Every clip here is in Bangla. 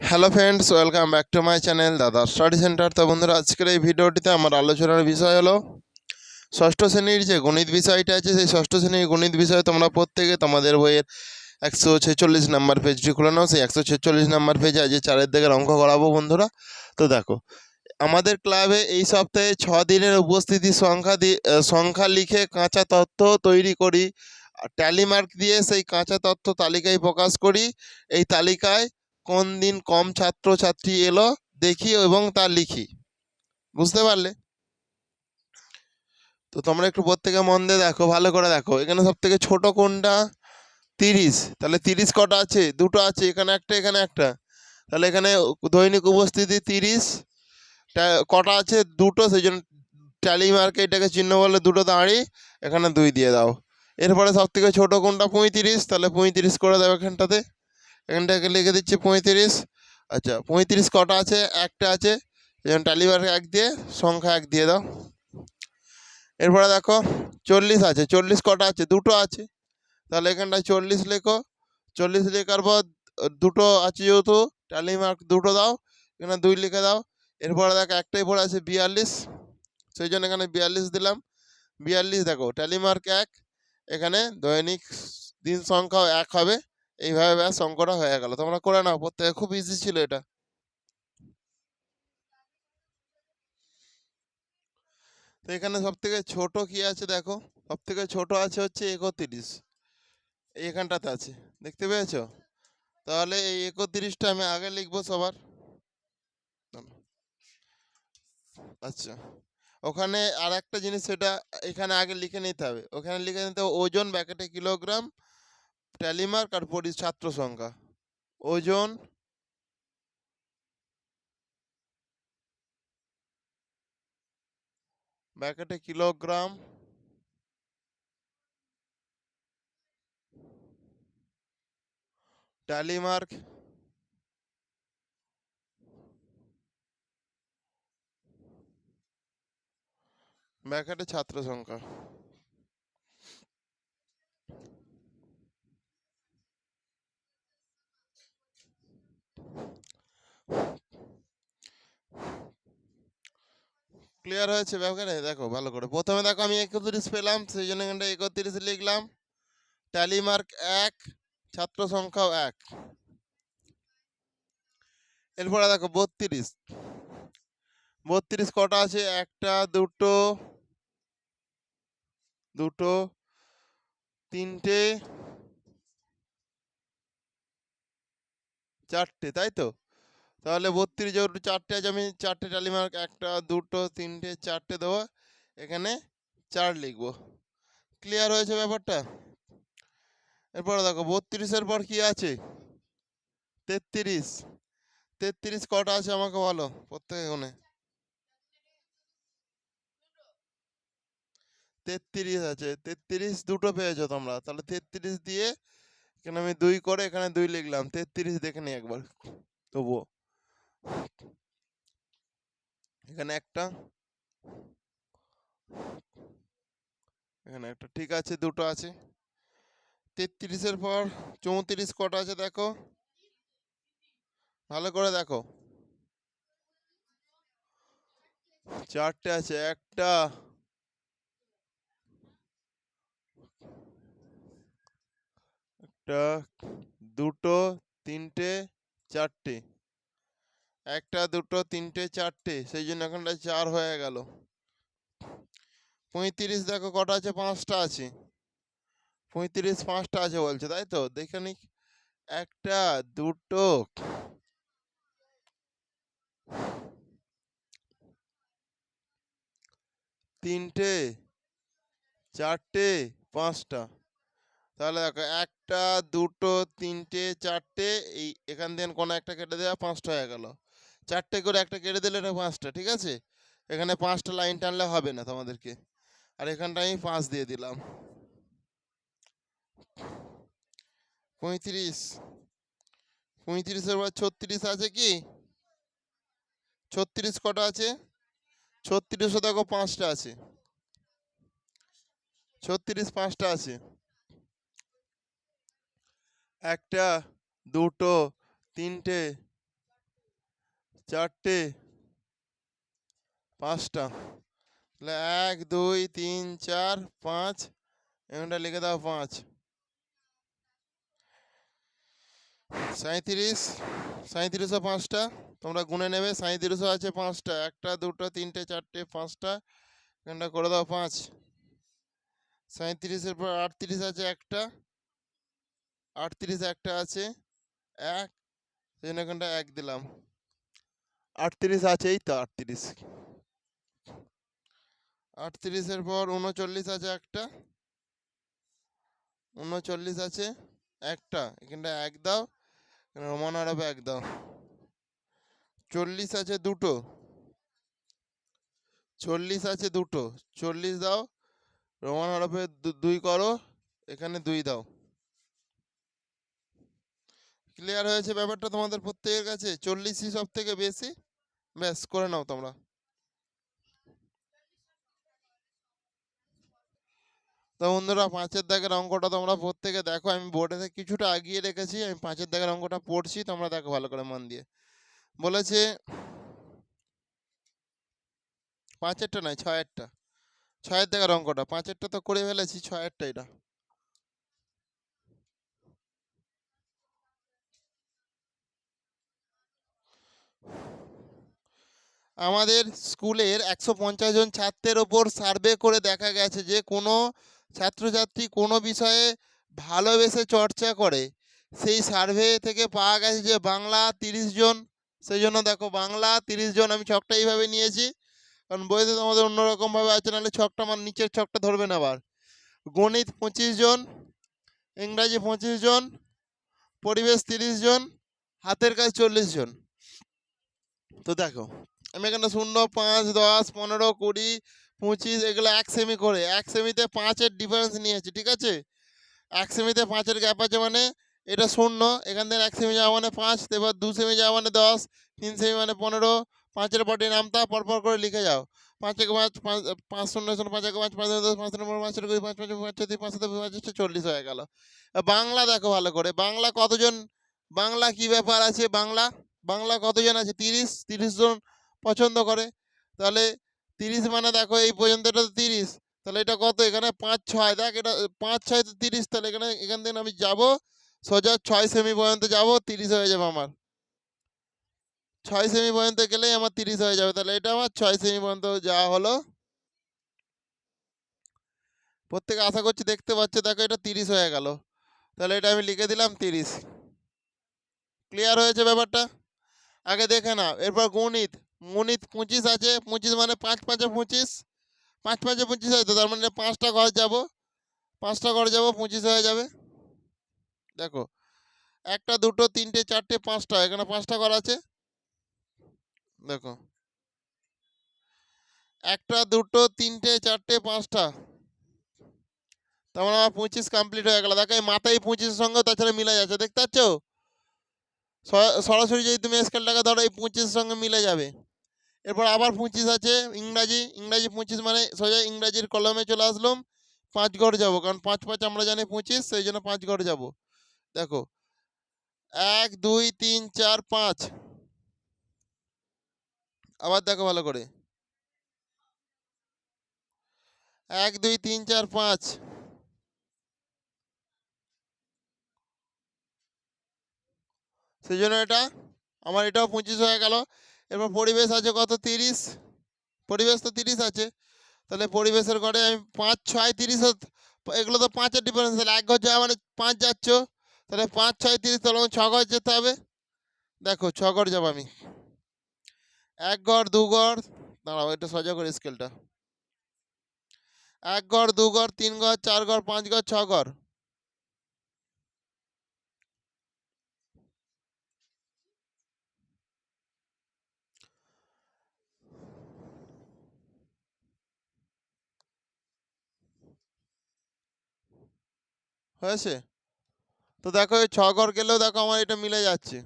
Hello friends welcome back to my channel দাদা স্টাডি সেন্টার তো বন্ধুরা, আজকের এই ভিডিওটিতে আমার আলোচনার বিষয় হলো, ষষ্ঠ শ্রেণির যে গণিত বিষয়টা আছে, সেই ষষ্ঠ শ্রেণির গণিত বিষয় তোমরা প্রত্যেকে তোমাদের বইয়ের একশো ছেচল্লিশ নাম্বার পেজটি খুলে নাও। সেই একশো ছেচল্লিশ নাম্বার পেজে আজ চারের দিকের অঙ্ক করাবো বন্ধুরা। তো দেখো, আমাদের ক্লাবে এই সপ্তাহে ছ দিনের উপস্থিতি সংখ্যা দিয়ে সংখ্যা লিখে কাঁচা তথ্য তৈরি করি। ট্যালি মার্ক দিয়ে সেই কাঁচা তথ্য তালিকায় প্রকাশ করি। এই তালিকায় কোন দিন কম ছাত্রছাত্রী এলো, দেখি এবং তা লিখি। বুঝতে পারলে? তো তোমরা একটু প্রত্যেকে মন দিয়ে দেখো, ভালো করে দেখো। এখানে সব থেকে ছোটো কোনটা? তিরিশ। তাহলে তিরিশ কটা আছে? দুটো আছে, এখানে একটা এখানে একটা। তাহলে এখানে দৈনিক উপস্থিতি তিরিশ। কটা আছে? দুটো সেই জন্য ট্যালি মার্কে এটাকে চিহ্ন বলে দুটো দাঁড়ি, এখানে দুই দিয়ে দাও। এরপরে সব থেকে ছোটো কোনটা? পঁয়ত্রিশ। তাহলে পঁয়ত্রিশ করে দাও এখানটাতে। এখানটাকে লিখে দিচ্ছি পঁয়ত্রিশ। আচ্ছা পঁয়ত্রিশ কটা আছে? একটা আছে। যেমন টালিবার এক দিয়ে, সংখ্যা এক দিয়ে দাও। এরপরে দেখো, চল্লিশ আছে। চল্লিশ কটা আছে? দুটো আছে। তাহলে এখানটায় চল্লিশ লেখো। চল্লিশ লেখার পর দুটো আছে যেহেতু টালি মার্ক দুটো দাও। এখানে দুই লিখে দাও। এরপরে দেখো, একটাই পড়ে আছে বিয়াল্লিশ। সেই জন্য এখানে বিয়াল্লিশ দিলাম। বিয়াল্লিশ দেখো টালি মার্ক এক। এখানে দৈনিক দিন সংখ্যাও এক হবে। এইভাবে ব্যাস অঙ্কটা হয়ে গেল। তোমরা করে নাও, প্রত্যেকে খুব ইজি ছিল এটা। তো এখানে সব থেকে ছোট কি আছে দেখো? সব থেকে ছোট আছে হচ্ছে একত্রিশ। এইখানটাতে আছে। দেখতে পেয়েছ? তাহলে এই একত্রিশটা আমি আগে লিখব সবার। আচ্ছা। ওখানে আর একটা জিনিস সেটা এখানে আগে লিখে নিতে হবে। ওখানে লিখে নিতে হবে ওজন ব্যাকেটে কিলোগ্রাম ট্যালিমার্ক আর পরি ছাত্র সংখ্যা। ওজন? ব্যাকেটে কিলোগ্রাম। ট্যালিমার্ক। ব্যাকেটে ছাত্র সংখ্যা। ক্লিয়ার হয়েছে ব্যাপারে দেখো, ভালো করে। প্রথমে দেখো, আমি একত্রিশ পেলাম, সেই জন্য এখানটা একত্রিশ লিখলাম। ট্যালি মার্ক এক, ছাত্র সংখ্যাও এক। এরপরে দেখো, বত্রিশ। বত্রিশ কটা আছে? একটা, দুটো দুটো, তিনটে, চারটে, তাই তো? তাহলে বত্রিশ যেহেতু চারটে আছে, আমি চারটে টালি মার্ক একটা, দুটো, তিনটে, চারটে দেবো। এখানে চার লিখব। ক্লিয়ার হয়েছে ব্যাপারটা? এরপরে দেখো, বত্রিশের পর কি আছে? তেত্রিশ। তেত্রিশ কটা আছে আমাকে বলো প্রত্যেকে কোণে? তেত্রিশ আছে। তেত্রিশ দুটো পেয়েছ তোমরা। তাহলে তেত্রিশ দিয়ে এখানে আমি দুই করে এখানে দুই লিখলাম। তেত্রিশ দেখে নিই একবার। তবুও। এখানে একটা এখানে একটা, ঠিক আছে, দুটো আছে। তেত্রিশের পর চৌত্রিশ কটা আছে দেখো? ভালো করে দেখো। চারটে আছে, একটা একটা, দুটো, তিনটে, চারটে। একটা, দুটো, তিনটে, চারটে সেই জন্য এখানটা চার হয়ে গেল। পঁয়ত্রিশ দেখো কটা আছে? পাঁচটা আছে। পঁয়ত্রিশ, পাঁচটা আছে বলছে, তাই তো? দেখে নি একটা, দুটো, তিনটে, চারটে, পাঁচটা। তাহলে দেখো, একটা, দুটো, তিনটে, চারটে, এই এখান থেকে কোনো একটা কেটে দেওয়া পাঁচটা হয়ে গেল। চারটে করে একটা কেটে দিলে এটা পাঁচটা, ঠিক আছে? এখানে পাঁচটা লাইন টানলে হবে না তোমাদেরকে। আর এখানটা আমি পাঁচ দিয়ে দিলাম। পঁয়ত্রিশ। পঁয়ত্রিশের পর ছত্রিশ আছে কি? ছত্রিশ কটা আছে? ছত্রিশও দেখো পাঁচটা আছে। ছত্রিশ পাঁচটা আছে। একটা, দুটো, তিনটে চারটে, পাঁচটা। তাহলে এক, দুই, তিন, চার, পাঁচ। এখানটা লিখে দাও পাঁচ। সাঁত্রিশ সাঁত্রিশশো পাঁচটা। তোমরা গুনে নেবে সাঁত্রিশশো আছে পাঁচটা। একটা, দুটো, তিনটে, চারটে, পাঁচটা। এখানটা করে দাও পাঁচ। সাঁত্রিশের পর আটত্রিশ আছে একটা। আটত্রিশ একটা আছে। এক। সেই জন্য এখানটা এক দিলাম। আটত্রিশ আছে, এই তো আটত্রিশ। আটত্রিশের পর উনচল্লিশ আছে একটা। উনচল্লিশ আছে একটা। এখানটা এক দাও রোমান আরবে এক দাও। চল্লিশ আছে দুটো। চল্লিশ আছে দুটো। চল্লিশ দাও, রোমান দু- দুই করো, এখানে দুই দাও। ক্লিয়ার হয়েছে ব্যাপারটা তোমাদের প্রত্যেকের কাছে? চল্লিশই সব থেকে বেশি? ব্যাস, করে নাও তোমরা। তো বন্ধুরা, পাঁচের দাগের অঙ্কটা তোমরা প্রত্যেকে দেখো। আমি বোর্ডে কিছুটা আগিয়ে রেখেছি, আমি পাঁচের দাগের অঙ্কটা পড়ছি, তোমরা দেখো ভালো করে মন দিয়ে। বলেছে, পাঁচেরটা নয়, ছয়েরটা। ছয়ের দাগের অঙ্কটা, পাঁচেরটা তো করে ফেলেছি, ছয়েরটা এটা। আমাদের স্কুলের একশো পঞ্চাশ জন ছাত্রের ওপর সার্ভে করে দেখা গেছে যে কোনো ছাত্রছাত্রী কোনো বিষয়ে ভালোবেসে চর্চা করে। সেই সার্ভে থেকে পাওয়া গেছে যে বাংলা তিরিশ জন সেই জন্য দেখো বাংলা তিরিশ জন আমি ছকটা এইভাবে নিয়েছি। কারণ বইতে তোমাদের অন্যরকমভাবে আছে, নাহলে ছকটা আমার নিচের ছকটা ধরবে না আবার। গণিত পঁচিশ জন, ইংরাজি পঁচিশ জন, পরিবেশ তিরিশ জন, হাতের কাজ চল্লিশ জন। তো দেখো আমি এখানে শূন্য, পাঁচ, দশ, পনেরো, কুড়ি, পঁচিশ, এগুলো এক সেমি করে। এক সেমিতে পাঁচের ডিফারেন্স নিয়েছি, ঠিক আছে? এক সেমিতে পাঁচের গ্যাপ আছে মানে এটা শূন্য, এখান থেকে এক সেমি যাওয়া মানে পাঁচ, এবার দু সেমি যাওয়া মানে দশ, তিন সেমি মানে পনেরো, পাঁচের পটে নামতা, পরপর করে লিখে যাও। পাঁচ এক পাঁচ পাঁচ শূন্য শূন্য, পাঁচ এক পাঁচ পাঁচ দশ, পাঁচ নম্বর পাঁচ কুড়ি, পাঁচ পাঁচ পাঁচ ছয় পাঁচ সাত পাঁচ চল্লিশ হয়ে গেল। বাংলা দেখো ভালো করে, বাংলা কতজন, বাংলা কি ব্যাপার আছে? বাংলা বাংলা কতজন আছে? তিরিশ তিরিশ জন পছন্দ করে। তাহলে তিরিশ মানে দেখো এই পর্যন্ত এটা তো তিরিশ। তাহলে এটা কত? এখানে পাঁচ ছয়। দেখ এটা পাঁচ ছয় তো তিরিশ। তাহলে এখানে, এখান থেকে আমি যাব। সোজা ছয় সেমি পর্যন্ত যাব, তিরিশ হয়ে যাবে আমার। ছয় সেমি পর্যন্ত গেলেই আমার তিরিশ হয়ে যাবে। তাহলে এটা আমার ছয় সেমি পর্যন্ত যাওয়া হলো। প্রত্যেকে আশা করছি দেখতে পাচ্ছ। দেখো এটা তিরিশ হয়ে গেল। তাহলে এটা আমি লিখে দিলাম তিরিশ। ক্লিয়ার হয়েছে ব্যাপারটা? আগে দেখে নাও। এরপর গণিত। গণিত পঁচিশ আছে, পঁচিশ মানে পাঁচ পাঁচে পঁচিশ। পাঁচ পাঁচে পঁচিশ হয় তো তার মানে পাঁচটা ঘর যাব। পাঁচটা ঘর যাব, পঁচিশ হয়ে যাবে। দেখো, একটা, দুটো, তিনটে, চারটে, পাঁচটা, এখানে পাঁচটা ঘর আছে। দেখো, একটা, দুটো, তিনটে, চারটে, পাঁচটা। তার মানে আমার পঁচিশ কমপ্লিট হয়ে গেল। দেখো, এই মাথায় পঁচিশের সঙ্গে তাছাড়া মিলে যাচ্ছে, দেখতে পাচ্ছ? সরাসরি যদি তুমি স্কেলটাকে ধরো, এই পঁচিশের সঙ্গে মিলে যাবে। এরপর আবার পঁচিশ আছে, ইংরাজি ইংরাজি পঁচিশ মানে সোজা ইংরাজির কলমে চলে আসলাম, পাঁচ ঘর যাব, কারণ পাঁচ পাঁচ আমরা জানি পঁচিশ, সেই জন্য পাঁচ ঘর যাব। দেখো, এক, দুই, তিন, চার, পাঁচ। আবার দেখো ভালো করে। এক, দুই, তিন, চার, পাঁচ। সেই জন্য এটা, আমার এটাও পঁচিশ হয়ে গেল। এরপর পরিবেশ আছে কত? তিরিশ। পরিবেশ তো তিরিশ আছে। তাহলে পরিবেশের ঘরে আমি পাঁচ, ছয়, তিরিশ এগুলো তো পাঁচের ডিফারেন্স তাহলে এক ঘর যাওয়া মানে পাঁচ যাচ্ছ। তাহলে পাঁচ, ছয়, তিরিশ তাহলে আমার ছ ঘর যেতে হবে। দেখো ছ ঘর যাব আমি। এক ঘর, দু ঘর, দাঁড়াও এটা সোজা করে স্কেলটা এক ঘর, দু ঘর, তিন ঘর, চার ঘর, পাঁচ ঘর, ছ ঘর। হয়েছে? তো দেখো এই ছ ঘর গেলেও দেখো আমার এটা মিলে যাচ্ছে।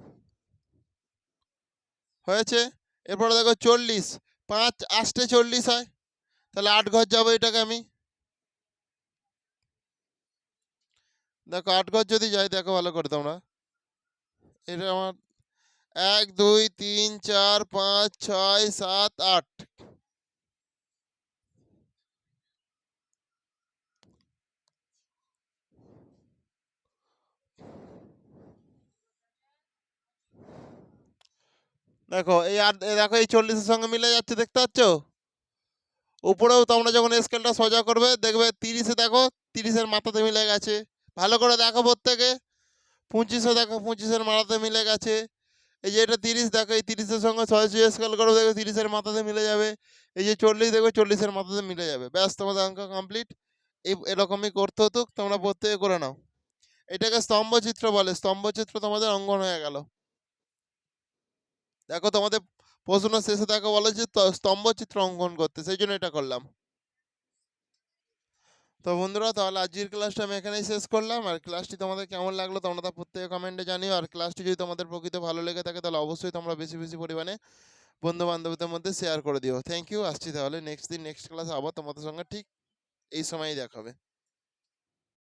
হয়েছে? এরপরে দেখো চল্লিশ, পাঁচ আষ্টে চল্লিশ হয়। তাহলে আট ঘর যাব এটাকে আমি। দেখো আট ঘর যদি যাই, দেখো ভালো করে তোমরা। এটা আমার এক, দুই, তিন, চার, পাঁচ, ছয়, সাত, আট। দেখো, এই এ দেখো, এই চল্লিশের সঙ্গে মিলে যাচ্ছে, দেখতে পাচ্ছ? উপরেও তোমরা যখন স্কেলটা সোজা করবে, দেখবে তিরিশে দেখো, তিরিশের মাথাতে মিলে গেছে। ভালো করে দেখো প্রত্যেকে। পঁচিশে দেখো, পঁচিশের মাথাতে মিলে গেছে। এই যে এটা তিরিশ, দেখো, এই তিরিশের সঙ্গে ছয় স্কেল করো দেখো তিরিশের মাথাতে মিলে যাবে। এই যে চল্লিশ দেখো চল্লিশের মাথাতে মিলে যাবে। ব্যাস, তোমাদের অঙ্ক কমপ্লিট এই, এরকমই করতে হতো তোমরা প্রত্যেকে করে নাও। এটাকে স্তম্ভচিত্র বলে। স্তম্ভচিত্র তোমাদের অঙ্গন হয়ে গেল। দেখো তোমাদের প্রশ্ন শেষে দেখো বলে যে ত- স্তম্ভচিত্র অঙ্কন করতে, সেই জন্য এটা করলাম। তো বন্ধুরা, তাহলে আজকের ক্লাসটা আমি এখানেই শেষ করলাম। আর ক্লাসটি তোমাদের কেমন লাগল তোমরা তা প্রত্যেকে কমেন্টে জানিও। আর ক্লাসটি যদি তোমাদের প্রকৃত ভালো লেগে থাকে, তাহলে অবশ্যই তোমরা বেশি বেশি পরিমাণে বন্ধু বান্ধবদের মধ্যে শেয়ার করে দিও। থ্যাংক ইউ আসছি তাহলে নেক্সট দিন নেক্সট ক্লাসে আবার তোমাদের সঙ্গে ঠিক এই সময়ই দেখাবে